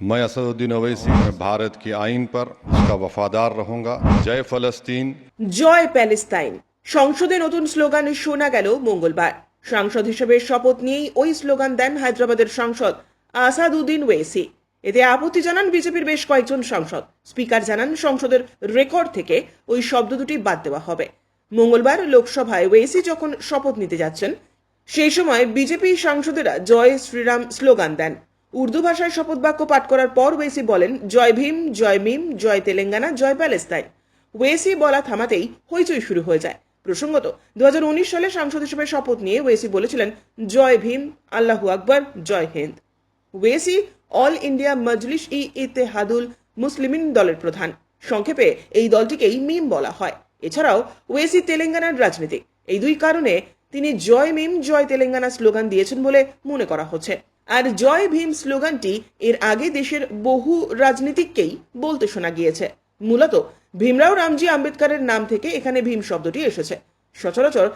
मैं असदुद्दीन ओवैसी मैं भारत की आइन पर उसका वफादार रहूंगा जय फलस्तीन জয় প্যালেস্তাইন সংসদে নতুন স্লোগান শোনা গেল মঙ্গলবার সাংসদ হিসেবে শপথ নিয়েই ওই স্লোগান দেন হায়দ্রাবাদের সাংসদ আসাদউদ্দিন ওয়েসি এতে আপত্তি জানান বিজেপির বেশ কয়েকজন সাংসদ স্পিকার জানান সংসদের রেকর্ড থেকে ওই শব্দ দুটি বাদ দেওয়া হবে মঙ্গলবার লোকসভায় ওয়েসি যখন শপথ নিতে যাচ্ছেন সেই সময় বিজেপি সাংসদেরা জয় শ্রীরাম স্লোগান দেন উর্দু ভাষায় শপথ বাক্য পাঠ করার পর ওয়েসি বলেন, জয় ভীম, জয় মিম, জয় তেলেঙ্গানা, জয় প্যালেস্তাইন। ওয়েসি বলা থামাতেই হইচই শুরু হয়ে যায়। প্রসঙ্গত দু হাজার উনিশ সালে সাংসদ হিসেবে শপথ নিয়ে ওয়েসি বলেছিলেন, জয় ভীম, আল্লাহু আকবর, জয় হিন্দ। ওয়েসি, অল ইন্ডিয়া মজলিস ই ইত্তেহাদুল মুসলিমিন দলের প্রধান। সংক্ষেপে, এই দলটিকেই মিম বলা হয়। এছাড়াও, ওয়েসি তেলেঙ্গানার রাজনীতি এই দুই কারণে তিনি জয় মিম, জয় তেলেঙ্গানা স্লোগান দিয়েছেন বলে মনে করা হচ্ছে। আর জয় ভীম স্লোগানটি এর আগে দেশের বহু রাজনীতিককেই বলতে শোনা গিয়েছে। মূলত ভীমরাও রামজি আম্বেদকরের নাম থেকে এখানে ভীম শব্দটি এসেছে। সচরাচর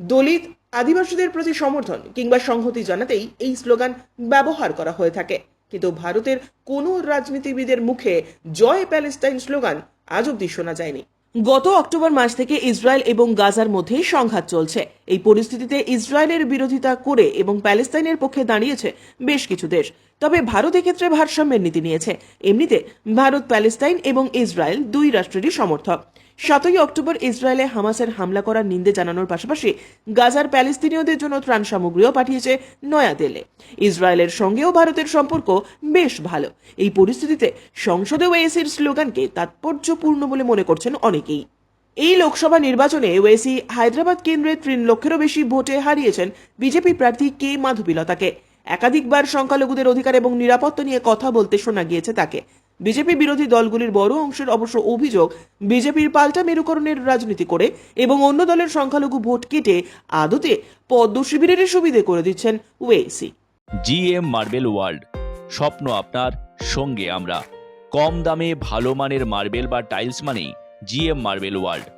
দলিত আদিবাসীদের প্রতি সমর্থন কিংবা সংহতি জানাতেই এই স্লোগান ব্যবহার করা হয়ে থাকে। কিন্তু ভারতের কোনো রাজনীতিবিদের মুখে জয় প্যালেস্টাইন স্লোগান আজ অব্দি শোনা যায়নি। গত অক্টোবর মাস থেকে ইসরায়েল এবং গাজার মধ্যে সংঘাত চলছে। এই পরিস্থিতিতে ইসরায়েলের বিরোধিতা করে এবং প্যালেস্তাইনের পক্ষে দাঁড়িয়েছে বেশ কিছু দেশ। তবে ভারত এক্ষেত্রে ভারসাম্যের নীতি নিয়েছে। এমনিতে ভারত, প্যালেস্তাইন এবং ইসরায়েল দুই রাষ্ট্রেরই সমর্থক। সাতই অক্টোবর ইসরায়েলে হামাসের হামলা করার নিন্দে জানানোর পাশাপাশি গাজার প্যালেস্তিনীয়দের জন্য ত্রাণ সামগ্রীও পাঠিয়েছে নয়া নয়াদিল্লি। ইসরায়েলের সঙ্গেও ভারতের সম্পর্ক বেশ ভালো। এই পরিস্থিতিতে সংসদে ওয়েসির স্লোগানকে তাৎপর্যপূর্ণ বলে মনে করছেন অনেকেই। এই লোকসভা নির্বাচনে ওয়েসি হায়দ্রাবাদ কেন্দ্রে তিন লক্ষেরও বেশি ভোটে হারিয়েছেন বিজেপি প্রার্থী কে মাধবীলতাকে। একাধিকবার সংখ্যালঘুদের অধিকার এবং নিরাপত্তা নিয়ে কথা বলতে শোনা গিয়েছে তাকে। বিজেপি বিরোধী দলগুলির বড় অংশের অবশ্য অভিযোগ বিজেপির পাল্টা মেরুকরণের রাজনীতি করে এবং অন্য দলের সংখ্যালঘু ভোট কেটে আদতে পদ্ম শিবিরের সুবিধে করে দিচ্ছেন Owaisi G M marble world, স্বপ্ন আপনার, সঙ্গে আমরা। কম দামে ভালো মানের মার্বেল বা টাইলস মানেই জি এম মার্বেল ওয়ার্ল্ড।